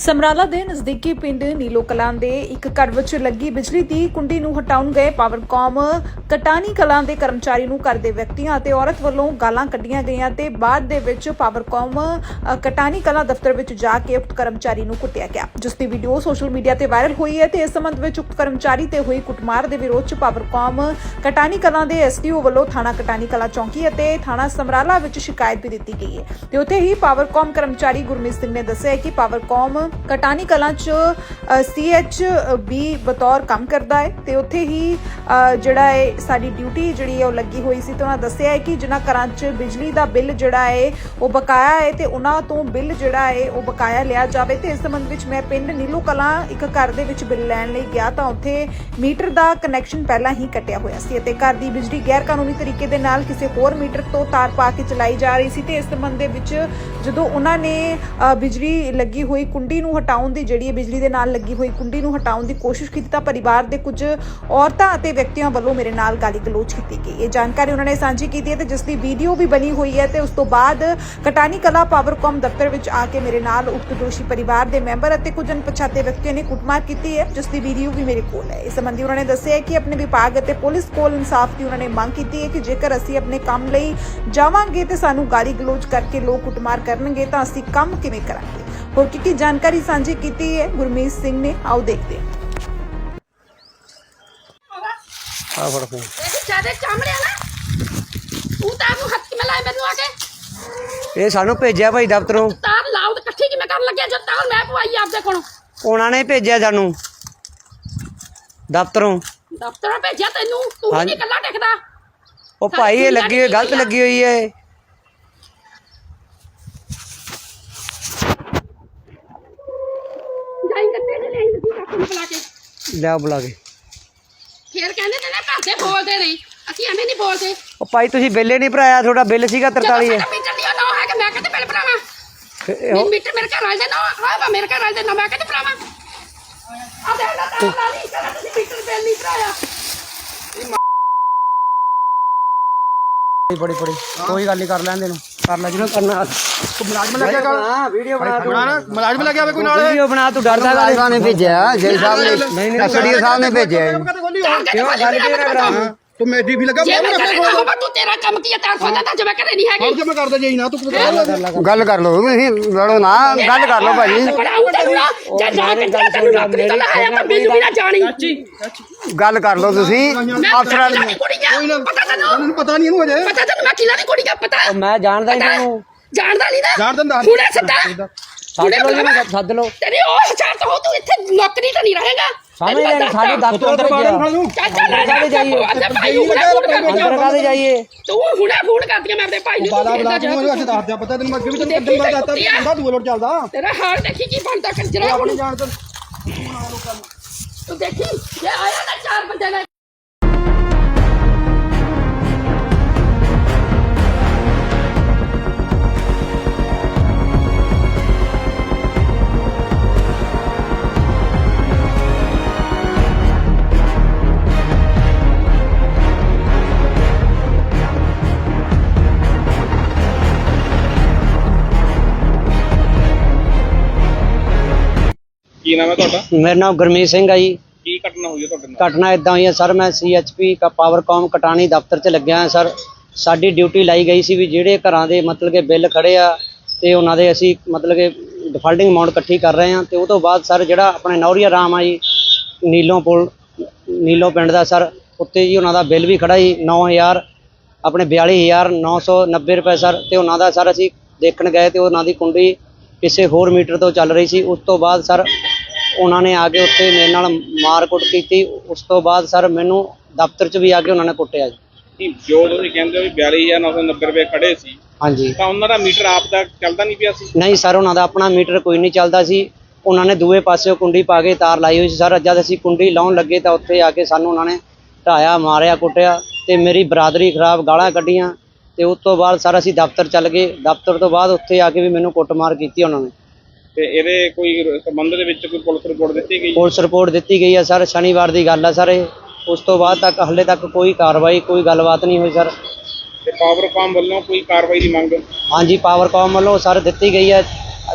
ਸਮਰਾਲਾ ਦੇ ਨਜ਼ਦੀਕੀ ਪਿੰਡ ਨੀਲੋ ਕਲਾਂ ਦੇ ਇੱਕ ਘਰ ਵਿੱਚ ਲੱਗੀ ਬਿਜਲੀ ਦੀ ਕੁੰਡੀ ਨੂੰ ਹਟਾਉਣ ਗਏ ਪਾਵਰਕਾਮ ਕਟਾਨੀ ਕਲਾਂ ਦੇ ਕਰਮਚਾਰੀ ਨੂੰ ਘਰ ਦੇ ਵਿਅਕਤੀਆਂ ਅਤੇ ਔਰਤ ਵੱਲੋਂ ਗਾਲਾਂ ਕੱਢੀਆਂ ਗਈਆਂ ਤੇ ਬਾਅਦ ਦੇ ਵਿੱਚ ਪਾਵਰਕਾਮ ਕਟਾਨੀ ਕਲਾਂ ਦਫ਼ਤਰ ਵਿੱਚ ਜਾ ਕੇ ਉਕਤ ਕਰਮਚਾਰੀ ਨੂੰ ਕੁੱਟਿਆ ਗਿਆ। ਜਿਸ ਦੀ ਵੀਡੀਓ ਸੋਸ਼ਲ ਮੀਡੀਆ ਤੇ ਵਾਇਰਲ ਹੋਈ ਹੈ ਤੇ ਇਸ ਸੰਬੰਧ ਵਿੱਚ ਉਕਤ ਕਰਮਚਾਰੀ ਤੇ ਹੋਈ ਕੁੱਟਮਾਰ ਦੇ ਵਿਰੋਧ ਚ ਪਾਵਰਕਾਮ ਕਟਾਨੀ ਕਲਾਂ ਦੇ ਐਸਡੀਓ ਵੱਲੋਂ ਥਾਣਾ ਕਟਾਨੀ ਕਲਾਂ ਚੌਂਕੀ ਅਤੇ ਥਾਣਾ ਸਮਰਾਲਾ ਵਿੱਚ ਸ਼ਿਕਾਇਤ ਵੀ ਦਿੱਤੀ ਗਈ ਹੈ। ਤੇ ਉੱਥੇ ਹੀ ਪਾਵਰਕਾਮ ਕਰਮਚਾਰੀ ਗੁਰਮੀਤ ਸਿੰਘ ਨੇ ਦੱਸਿਆ ਕਿ ਪਾਵਰਕਾਮ ਕਟਾਨੀ ਕਲਾਂ ਚ ਸੀਐਚ ਬੀ ਬਤੌਰ ਕੰਮ ਕਰਦਾ ਹੈ ਤੇ ਉੱਥੇ ਹੀ ਜਿਹੜਾ ਹੈ ਸਾਡੀ ਡਿਊਟੀ ਜਿਹੜੀ ਹੈ ਉਹ ਲੱਗੀ ਹੋਈ ਸੀ ਤੇ ਉਹਨਾਂ ਦੱਸਿਆ ਹੈ ਕਿ ਜਿਨ੍ਹਾਂ ਘਰਾਂ 'ਚ ਬਿਜਲੀ ਦਾ ਬਿੱਲ ਜਿਹੜਾ ਹੈ, ਉਹ ਬਕਾਇਆ ਹੈ ਤੇ ਉਹਨਾਂ ਤੋਂ ਬਿੱਲ ਜਿਹੜਾ ਹੈ, ਉਹ ਬਕਾਇਆ ਲਿਆ ਜਾਵੇ ਤੇ ਇਸ ਸੰਬੰਧ ਵਿੱਚ ਮੈਂ ਪਿੰਡ ਨੀਲੋ ਕਲਾਂ ਇੱਕ ਘਰ ਦੇ ਵਿੱਚ ਬਿੱਲ ਲੈਣ ਲਈ ਗਿਆ ਤਾਂ ਉੱਥੇ ਮੀਟਰ ਦਾ ਕਨੈਕਸ਼ਨ ਪਹਿਲਾਂ ਹੀ ਕੱਟਿਆ ਹੋਇਆ ਸੀ ਅਤੇ ਘਰ ਦੀ ਬਿਜਲੀ ਗੈਰ ਕਾਨੂੰਨੀ ਤਰੀਕੇ ਦੇ ਨਾਲ ਕਿਸੇ ਹੋਰ ਮੀਟਰ ਤੋਂ ਤਾਰ ਪਾ ਕੇ ਚਲਾਈ ਜਾ ਰਹੀ ਸੀ ਤੇ ਇਸ ਸੰਬੰਧ ਦੇ ਵਿੱਚ ਜਦੋਂ ਉਹਨਾਂ ਨੇ ਬਿਜਲੀ ਲੱਗੀ ਹੋਈ ਕੁੰਡੀ ਨੂੰ ਹਟਾਉਣ ਦੀ ਜਿਹੜੀ ਹੈ ਬਿਜਲੀ ਦੇ ਨਾਲ ਲੱਗੀ ਹੋਈ ਕੁੰਡੀ ਨੂੰ ਹਟਾਉਣ ਦੀ ਕੋਸ਼ਿਸ਼ ਕੀਤੀ ਤਾਂ ਪਰਿਵਾਰ ਦੇ ਕੁਝ ਔਰਤਾਂ ਅਤੇ ਵਿਅਕਤੀਆਂ ਵੱਲੋਂ ਮੇਰੇ ਨਾਲ ਗਾਲੀ ਗਲੋਚ ਕੀਤੀ ਗਈ। ਇਹ ਜਾਣਕਾਰੀ ਉਹਨਾਂ ਨੇ ਸਾਂਝੀ ਕੀਤੀ ਹੈ ਤੇ ਜਿਸ ਦੀ ਵੀਡੀਓ ਵੀ ਬਣੀ ਹੋਈ ਹੈ ਤੇ ਉਸ ਤੋਂ ਬਾਅਦ ਕਟਾਨੀ ਕਲਾ ਪਾਵਰਕਾਮ ਦਫ਼ਤਰ ਵਿੱਚ ਆ ਕੇ ਮੇਰੇ ਨਾਲ ਉਕਤ ਦੋਸ਼ੀ ਪਰਿਵਾਰ ਦੇ ਮੈਂਬਰ ਅਤੇ ਕੁਝ ਅਣਪਛਾਤੇ ਵਿਅਕਤੀਆਂ ਨੇ ਕੁੱਟਮਾਰ ਕੀਤੀ ਹੈ, ਜਿਸ ਦੀ ਵੀਡੀਓ ਵੀ ਮੇਰੇ ਕੋਲ ਹੈ। ਇਸ ਸੰਬੰਧੀ ਉਹਨਾਂ ਨੇ ਦੱਸਿਆ ਕਿ ਆਪਣੇ ਵਿਭਾਗ ਅਤੇ ਪੁਲਿਸ ਕੋਲ ਇਨਸਾਫ ਦੀ ਉਹਨਾਂ ਨੇ ਮੰਗ ਕੀਤੀ ਹੈ ਕਿ ਜੇਕਰ ਅਸੀਂ ਆਪਣੇ ਕੰਮ ਲਈ ਜਾਵਾਂਗੇ ਤੇ ਸਾਨੂੰ ਗਾਲੀ ਗਲੋਚ ਕਰਕੇ ਲੋਕ ਕੁੱਟਮਾਰ ਕਰਨਗੇ ਤਾਂ ਅਸੀਂ ਕੰਮ ਕਿਵੇਂ ਕਰਾਂਗੇ? ਹੋਰ ਕੀ ਕੀ ਜਾਣਕਾਰੀ ਸਾਂਝੀ ਕੀਤੀ ਹੈ? ਗੁਰਮੀਤ ਸਿੰਘ ਨੇ ਆਓ ਦੇਖਦੇ ਹਾਂ। ਆ ਫੜ ਫੋਨ। ਜ਼ਿਆਦਾ ਚਾਮੜਿਆ ਨਾ ਤੂੰ ਤਾਂ ਨੂੰ ਹੱਥ ਕਿਵੇਂ ਲਾਏ ਮੈਨੂੰ ਆ ਕੇ? ਇਹ ਸਾਨੂੰ ਭੇਜਿਆ ਭਾਈ ਦਫ਼ਤਰੋਂ। ਤਾਰ ਲਾਉ ਤੇ ਇਕੱਠੀ ਕਿਵੇਂ ਕਰਨ ਲੱਗਿਆ ਜਦ ਤਾਰ ਮੈਂ ਪਵਾਈ ਆਪਦੇ ਕੋਲੋਂ। ਉਹਨਾਂ ਨੇ ਭੇਜਿਆ ਸਾਨੂੰ। ਦਫ਼ਤਰੋਂ। ਦਫ਼ਤਰੋਂ ਭੇਜਿਆ ਤੈਨੂੰ? ਤੂੰ ਹਾਂਜੀ। ਨਹੀਂ ਇਕੱਲਾ ਟਿਕਦਾ। ਉਹ ਭਾਈ ਇਹ ਲੱਗੀ ਹੋਈ ਗਲਤ ਲੱਗੀ ਹੋਈ ਹੈ ਕੱਤੇ ਨੇ ਲੈ ਇੰਦੀ ਕਾਕੂ ਨੂੰ ਬੁਲਾ ਕੇ ਲਿਆ ਬੁਲਾ ਕੇ। ਫੇਰ ਕਹਿੰਦੇ ਨੇ ਨਾ ਘਰ ਦੇ ਬੋਲਦੇ ਨੇ ਅਸੀਂ ਐਵੇਂ ਨਹੀਂ ਬੋਲਦੇ। ਉਹ ਭਾਈ ਤੁਸੀਂ ਬਿੱਲ ਹੀ ਨਹੀਂ ਭਰਾਇਆ ਤੁਹਾਡਾ ਬਿੱਲ ਸੀਗਾ 43 ਹੈ ਮੀਟਰ ਲਿਆ ਨਾ ਹੈ ਕਿ ਮੈਂ ਬਿੱਲ ਭਰਾਵਾਂ? ਤੇ ਨਹੀਂ ਮੀਟਰ ਮੇਰੇ ਘਰ ਵਾਲੇ ਦੇ ਨਾ ਵਾ ਮੇਰੇ ਘਰ ਵਾਲੇ ਦੇ ਨਾ ਮੈਂ ਕਹਿੰਦੇ ਭਰਾਵਾਂ? ਆ ਦੇ ਨਾ ਤਾਰ ਲਾ ਲਈ ਤੁਸੀਂ ਮੀਟਰ ਬਿੱਲ ਨਹੀਂ ਭਰਾਇਆ। ਬੜੀ ਬੜੀ ਕੋਈ ਗੱਲ ਨਹੀਂ ਕਰ ਲੈਂਦੇ ਨੂੰ ਕਰ ਲੈ ਜਿਹਨੂੰ ਕਰਨਾ ਮੁਲਾਜ਼ਮ ਲੱਗਿਆ ਕਰ ਹਾਂ ਵੀਡੀਓ ਬਣਾ ਤੂੰ ਮੁਲਾਜ਼ਮ ਲੱਗਿਆ ਵੇ ਕੋਈ ਨਾਲ ਵੀਡੀਓ ਬਣਾ ਤੂੰ ਡਰਦਾ ਗੱਲ ਸਾਹਿਬ ਨੇ ਭੇਜਿਆ ਜੈ ਸਾਹਿਬ ਨੇ ਕਸੜੀ ਸਾਹਿਬ ਨੇ ਭੇਜਿਆ। ਕਿਉਂ ਗੱਲ ਕਿਉਂ ਨਾ ਕਰਾਂ ਤੂੰ ਮੇਡੀ ਵੀ ਲੱਗਾ ਜੇ ਮੈਂ ਕਰੇ ਨਾ ਹੋਵਾ ਤੂੰ ਤੇਰਾ ਕੰਮ ਕੀ ਹੈ ਤਾਰ ਖੋਲਦਾ ਤਾਂ ਜਿਵੇਂ ਕਰੇ ਨਹੀਂ ਹੈਗੀ। ਹੋਰ ਮੈਂ ਕਰਦਾ ਜਾਈ ਨਾ ਤੂੰ ਗੱਲ ਕਰ ਲਓ ਤੁਸੀਂ ਲੜੋ ਨਾ ਗੱਲ ਕਰ ਲਓ ਭਾਜੀ। ਬੜਾਉ ਤੈਨੂੰ ਨਾ ਜੇ ਜਾ ਕੇ ਤੇਰਾ ਤੈਨੂੰ ਨੌਕਰੀ ਤੋਂ ਲਾਇਆ ਤਾਂ ਮੈਨੂੰ ਵੀ ਨਾ ਜਾਣੀ। ਗੱਲ ਕਰ ਲਓ ਤੁਸੀਂ ਅਫਸਰਾਂ ਦੀ ਕੁੜੀਆਂ ਕੋਈ ਨਾ ਪਤਾ ਤੈਨੂੰ? ਉਹਨੂੰ ਪਤਾ ਨਹੀਂ ਇਹਨੂੰ ਅਜੇ। ਪਤਾ ਤੈਨੂੰ ਮੈਂ ਕਿਲਾ ਦੀ ਕੁੜੀਆਂ ਪਤਾ? ਉਹ ਮੈਂ ਜਾਣਦਾ ਹੀ ਪਤਾ? ਤੈਨੂੰ। ਜਾਣਦਾ ਨਹੀਂ ਨਾ? ਜਾਣ ਦਿੰਦਾ ਹੁਣੇ ਸੱਦਾ ਸੱਦ ਲਓ ਜਿਹਨੂੰ ਸੱਦ ਲਓ। ਤੇਰੀ ਉਹ ਹਜ਼ਾਰ ਤਾਂ ਹੋ ਤੂੰ ਇੱਥੇ ਨੌਕਰੀ ਤਾਂ ਨਹੀਂ ਰਹੇਗਾ। ਸਮਝ ਲੈ ਸਾਡੇ ਅੰਦਰ ਬਾਹਰ ਭੇਜਿਆ ਨੂੰ ਚੱਲ ਚੱਲ ਲੈ ਕਾਹਦੇ ਜਾਈਏ? ਭਾਈ ਨੂੰ ਅੰਦਰ ਕਾਹਦੇ ਜਾਈਏ? ਤੂੰ ਹੁਣੇ ਫੋਨ ਕਰਦੀਆਂ ਮੈਂ ਆਪਣੇ ਭਾਈ ਨੂੰ ਬਾਲਾ ਤੂੰ ਬਲਾ ਤੂੰ ਜਾ ਅਸੀਂ ਦੱਸ ਦਿਆ ਪਤਾ ਤੈਨੂੰ ਅੱਗੇ ਵੀ ਤੈਨੂੰ ਦੇਖੀ ਕਿੰਨਾ ਦੱਸਤਾ ਕੁੱਤਿਆ। ਹੁੰਦਾ ਦੂਏ ਲੋਟ ਚੱਲਦਾ। ਤੇਰਾ ਹਾਲ ਦੇਖੀ ਕੀ ਬਣਦਾ ਕੰਜਰਾ ਹੁਣ? ਜਾਣ ਤੋਂ ਤੂੰ ਦੇਖੀ ਇਹ ਆਇਆ ਨਾ ਚਾਰ ਕੀ ਨਾਮ ਹੈ ਤੁਹਾਡਾ? ਮੇਰਾ ਨਾਮ ਗੁਰਮੀਤ ਸਿੰਘ ਆ ਜੀ। ਕੀ ਘਟਨਾ ਹੋਈ ਹੈ ਤੁਹਾਡੇ ਨਾਲ? ਘਟਨਾ ਇਦਾਂ ਹੋਈ ਹੈ ਸਰ ਮੈਂ ਸੀਐਚਪੀ ਕਾ ਪਾਵਰਕਾਮ ਕਟਾਣੀ ਦਫ਼ਤਰ 'ਚ ਲੱਗਿਆ ਹਾਂ ਸਰ। ਸਾਡੀ ਡਿਊਟੀ ਲਾਈ ਗਈ ਸੀ ਵੀ ਜਿਹੜੇ ਘਰਾਂ ਦੇ ਮਤਲਬ ਕਿ ਬਿੱਲ ਖੜੇ ਆ ਤੇ ਉਹਨਾਂ ਦੇ ਅਸੀਂ ਮਤਲਬ ਕਿ ਡਿਫਾਲਟਿੰਗ ਅਮਾਉਂਟ ਇਕੱਠੀ ਕਰ ਰਹੇ ਹਾਂ ਤੇ ਉਹ ਤੋਂ ਬਾਅਦ ਸਰ ਜਿਹੜਾ ਆਪਣੇ ਨੌਰੀਆ ਰਾਮ ਆ ਜੀ ਨੀਲੋਂ ਪੁਲ ਨੀਲੋਂ ਪਿੰਡ ਦਾ ਸਰ ਉੱਤੇ ਜੀ ਉਹਨਾਂ ਦਾ ਬਿੱਲ ਵੀ ਖੜਾ ਜੀ 9000 ਆਪਣੇ 42990 ਰੁਪਏ ਸਰ ਤੇ ਉਹਨਾਂ ਦਾ ਸਰ ਅਸੀਂ ਦੇਖਣ ਗਏ ਤੇ ਉਹਨਾਂ ਦੀ ਕੁੰਡੀ ਕਿਸੇ ਹੋਰ ਮੀਟਰ ਤੋਂ ਚੱਲ ਰਹੀ ਸੀ। ਉਸ ਤੋਂ ਬਾਅਦ ਸਰ ਉਹਨਾਂ ਨੇ ਆ ਕੇ ਉੱਥੇ ਮੇਰੇ ਨਾਲ ਮਾਰਕੁੱਟ ਕੀਤੀ। ਉਸ ਤੋਂ ਬਾਅਦ ਸਰ ਮੈਨੂੰ ਦਫ਼ਤਰ 'ਚ ਵੀ ਆ ਕੇ ਉਹਨਾਂ ਨੇ ਕੁੱਟਿਆ ਜੀ। ਨਹੀਂ, ਜੋ ਤੁਸੀਂ ਕਹਿੰਦੇ ਹੋ ਵੀ 42990 ਰੁਪਏ ਖੜੇ ਸੀ। ਹਾਂਜੀ। ਤਾਂ ਉਹਨਾਂ ਦਾ ਮੀਟਰ ਆਪ ਦਾ ਚੱਲਦਾ ਨਹੀਂ ਪਿਆ ਸੀ? ਨਹੀਂ ਸਰ ਉਹਨਾਂ ਦਾ ਆਪਣਾ ਮੀਟਰ ਕੋਈ ਨਹੀਂ ਚੱਲਦਾ ਸੀ। ਉਹਨਾਂ ਨੇ ਦੂਏ ਪਾਸੇ ਕੁੰਡੀ ਪਾ ਕੇ ਤਾਰ ਲਾਈ ਹੋਈ ਸੀ। ਸਰ ਜਦ ਅਸੀਂ ਕੁੰਡੀ ਲਾਉਣ ਲੱਗੇ ਤਾਂ ਉੱਥੇ ਆ ਕੇ ਸਾਨੂੰ ਉਹਨਾਂ ਨੇ ਢਾਇਆ ਮਾਰਿਆ ਕੁੱਟਿਆ ਤੇ ਮੇਰੀ ਬਰਾਦਰੀ ਖਰਾਬ ਗਾਲਾਂ ਕੱਢੀਆਂ ਤੇ ਉਸ ਤੋਂ ਬਾਅਦ ਸਰ ਅਸੀਂ ਦਫ਼ਤਰ ਚੱਲ ਗਏ। ਦਫ਼ਤਰ ਤੋਂ ਬਾਅਦ ਉੱਥੇ ਆ ਕੇ ਵੀ ਮੈਨੂੰ ਕੁੱਟਮਾਰ ਕੀਤੀ ਉਹਨਾਂ ਨੇ। ਤੇ ਇਹਦੇ ਕੋਈ ਸੰਬੰਧ ਦੇ ਵਿੱਚ ਕੋਈ ਪੁਲਿਸ ਰਿਪੋਰਟ ਦਿੱਤੀ ਗਈ? ਪੁਲਿਸ ਰਿਪੋਰਟ ਦਿੱਤੀ ਗਈ ਹੈ ਸਰ ਸ਼ਨੀਵਾਰ ਦੀ ਗੱਲ ਹੈ ਸਰ ਇਹ। ਉਸ ਤੋਂ ਬਾਅਦ ਤੱਕ ਹਲੇ ਤੱਕ ਕੋਈ ਕਾਰਵਾਈ ਕੋਈ ਗੱਲਬਾਤ ਨਹੀਂ ਹੋਈ ਸਰ। ਤੇ ਪਾਵਰਕਾਮ ਵੱਲੋਂ ਕੋਈ ਕਾਰਵਾਈ ਦੀ ਮੰਗ? ਹਾਂਜੀ ਪਾਵਰਕਾਮ ਵੱਲੋਂ ਸਰ ਦਿੱਤੀ ਗਈ ਹੈ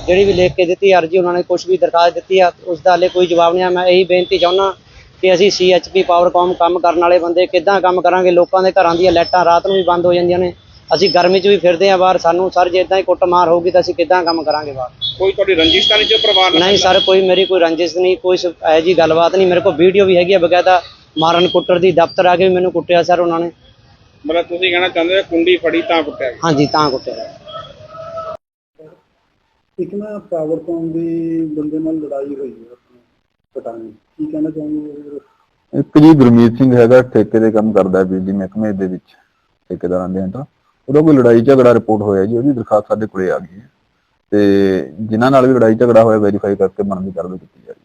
ਜਿਹੜੀ ਵੀ ਲਿਖ ਕੇ ਦਿੱਤੀ ਅਰਜੀ ਉਹਨਾਂ ਨੇ ਕੁਝ ਵੀ ਦਰਖਾਸਤ ਦਿੱਤੀ ਆ ਉਸ ਦਾ ਹਲੇ ਕੋਈ ਜਵਾਬ ਨਹੀਂ ਆ। ਮੈਂ ਇਹੀ ਬੇਨਤੀ ਚਾਹੁੰਦਾ ਕਿ ਅਸੀਂ ਸੀਐਚਪੀ ਪਾਵਰਕਾਮ ਕੰਮ ਕਰਨ ਵਾਲੇ ਬੰਦੇ ਕਿੱਦਾਂ ਕੰਮ ਕਰਾਂਗੇ? ਲੋਕਾਂ ਦੇ ਘਰਾਂ ਦੀਆਂ ਲਾਈਟਾਂ ਰਾਤ ਨੂੰ ਵੀ ਬੰਦ ਹੋ ਜਾਂਦੀਆਂ ਨੇ। ਅਸੀਂ ਗਰਮੀ 'ਚ ਵੀ ਫਿਰਦੇ ਆ ਬਾਹਰ। ਸਾਨੂੰ ਸਰ ਜੇ ਇਦਾਂ ਹੀ ਕੁੱਟਮਾਰ ਹੋਊਗੀ ਤਾਂ ਅਸੀਂ ਕਿੱਦਾਂ ਕੰਮ ਕਰਾਂਗੇ ਬਾਹਰ? ਕੋਈ ਤੁਹਾਡੀ ਰੰਜਿਸ਼ ਤਾਂ ਨਹੀਂ ਜੋ ਪਰਿਵਾਰ ਨਾਲ ਨਹੀਂ ਸਰ ਕੋਈ ਮੇਰੀ ਕੋਈ ਰੰਜਿਸ਼ ਨਹੀਂ ਕੋਈ ਇਹੋ ਜੀ ਗੱਲਬਾਤ ਨਹੀਂ। ਮੇਰੇ ਕੋਲ ਵੀਡੀਓ ਵੀ ਹੈਗੀ ਆ ਬਕਾਇਦਾ। ਮਾਰਨ ਕੁੱਟਰ ਦੀ ਦਫ਼ਤਰ ਆ ਕੇ ਵੀ ਮੈਨੂੰ ਕੁੱਟਿਆ ਸਰ ਉਹਨਾਂ ਨੇ। ਮਤਲਬ ਤੁਸੀਂ ਕਹਿਣਾ ਚਾਹੁੰਦੇ ਹੋ ਕੁੰਡੀ ਫੜੀ ਤਾਂ ਕੁੱਟਿਆ ਗਿਆ? ਹਾਂਜੀ ਤਾਂ ਕੁੱਟਿਆ ਇੱਕ ਨਾ ਪਾਵਰਕੌਮ ਦੀ ਬੰਦੇ ਨਾਲ ਲੜਾਈ ਹੋਈ ਹੈ ਆਪਣੇ ਪਟਾਣੀ। ਕੀ ਕਹਿਣਾ ਚਾਹੁੰਦੇ ਇੱਕ ਜੀ ਗੁਰਮੀਤ ਸਿੰਘ ਹੈਗਾ ਠੇਕੇ ਦੇ ਕੰਮ ਕਰਦਾ ਹੈ ਬਿਜਲੀ ਮਹਿਕਮੇ ਦੇ ਵਿੱਚ ਠੇਕੇਦਾਰਾਂ ਦੇ ਅੰਦਰ ਉਹਦਾ ਕੋਈ ਲੜਾਈ ਝਗੜਾ ਰਿਪੋਰਟ ਹੋਇਆ ਜੀ ਉਹਦੀ ਦਰਖਾਸਤ ਸਾਡੇ ਕੋਲੇ ਆ ਗਈ ਹੈ। ਤੇ ਜਿਨ੍ਹਾਂ ਨਾਲ ਵੀ ਲੜਾਈ ਝਗੜਾ ਹੋਇਆ ਵੈਰੀਫਾਈ ਕਰਕੇ ਬਣਦੀ ਕਾਰਵਾਈ ਕੀਤੀ ਜਾ ਰਹੀ ਹੈ।